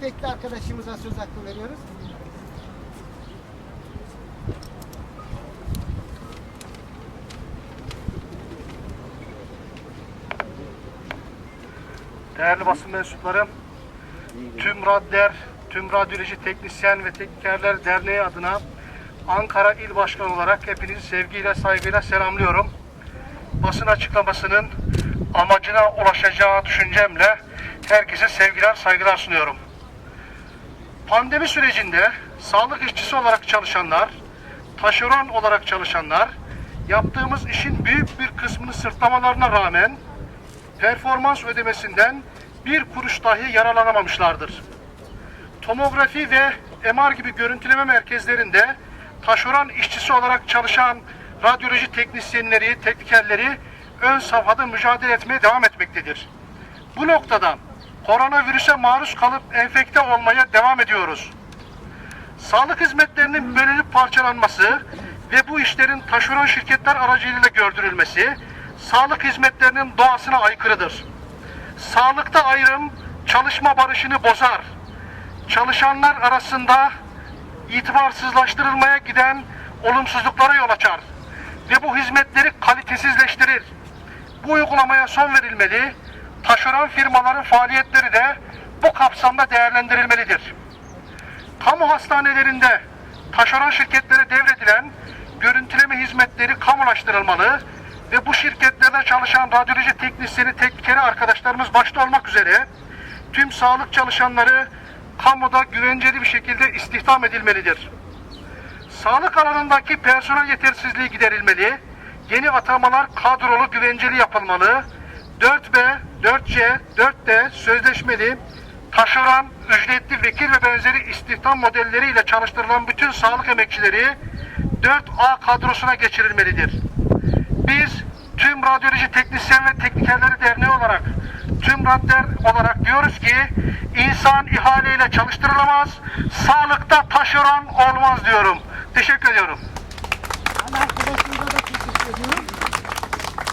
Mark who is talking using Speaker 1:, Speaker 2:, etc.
Speaker 1: tekli arkadaşımıza söz hakkı veriyoruz.
Speaker 2: Değerli basın mensuplarım, tüm radyolar, tüm radyoloji teknisyen ve teknikerler derneği adına Ankara İl Başkanı olarak hepinizi sevgiyle, saygıyla selamlıyorum. Basın açıklamasının amacına ulaşacağı düşüncemle herkese sevgiler, saygılar sunuyorum. Pandemi sürecinde sağlık işçisi olarak çalışanlar, taşeron olarak çalışanlar, yaptığımız işin büyük bir kısmını sırtlamalarına rağmen performans ödemesinden bir kuruş dahi yararlanamamışlardır. Tomografi ve MR gibi görüntüleme merkezlerinde taşeron işçisi olarak çalışan radyoloji teknisyenleri, teknikerleri ön safhada mücadele etmeye devam etmektedir. Bu noktadan koronavirüse maruz kalıp enfekte olmaya devam ediyoruz. Sağlık hizmetlerinin bölünüp parçalanması ve bu işlerin taşeron şirketler aracılığıyla gördürülmesi sağlık hizmetlerinin doğasına aykırıdır. Sağlıkta ayrım çalışma barışını bozar. Çalışanlar arasında itibarsızlaştırılmaya giden olumsuzluklara yol açar ve bu hizmetleri kalitesizleştirir. Bu uygulamaya son verilmeli, taşeron firmaların faaliyetleri de bu kapsamda değerlendirilmelidir. Kamu hastanelerinde taşeron şirketlere devredilen görüntüleme hizmetleri kamulaştırılmalı ve bu şirketlerde çalışan radyoloji teknisyeni, teknikeri arkadaşlarımız başta olmak üzere tüm sağlık çalışanları kamuda güvenceli bir şekilde istihdam edilmelidir. Sağlık alanındaki personel yetersizliği giderilmeli, yeni atamalar kadrolu güvenceli yapılmalı, 4B, 4C, 4D sözleşmeli, taşeron, ücretli vekil ve benzeri istihdam modelleriyle çalıştırılan bütün sağlık emekçileri 4A kadrosuna geçirilmelidir. Biz tüm radyoloji teknisyen ve teknikerleri derneği olarak tüm radyolar olarak diyoruz ki insan ihaleyle çalıştırılamaz, sağlıkta taşeron olmaz diyorum. Teşekkür ediyorum.
Speaker 1: Ana arkadaşımıza.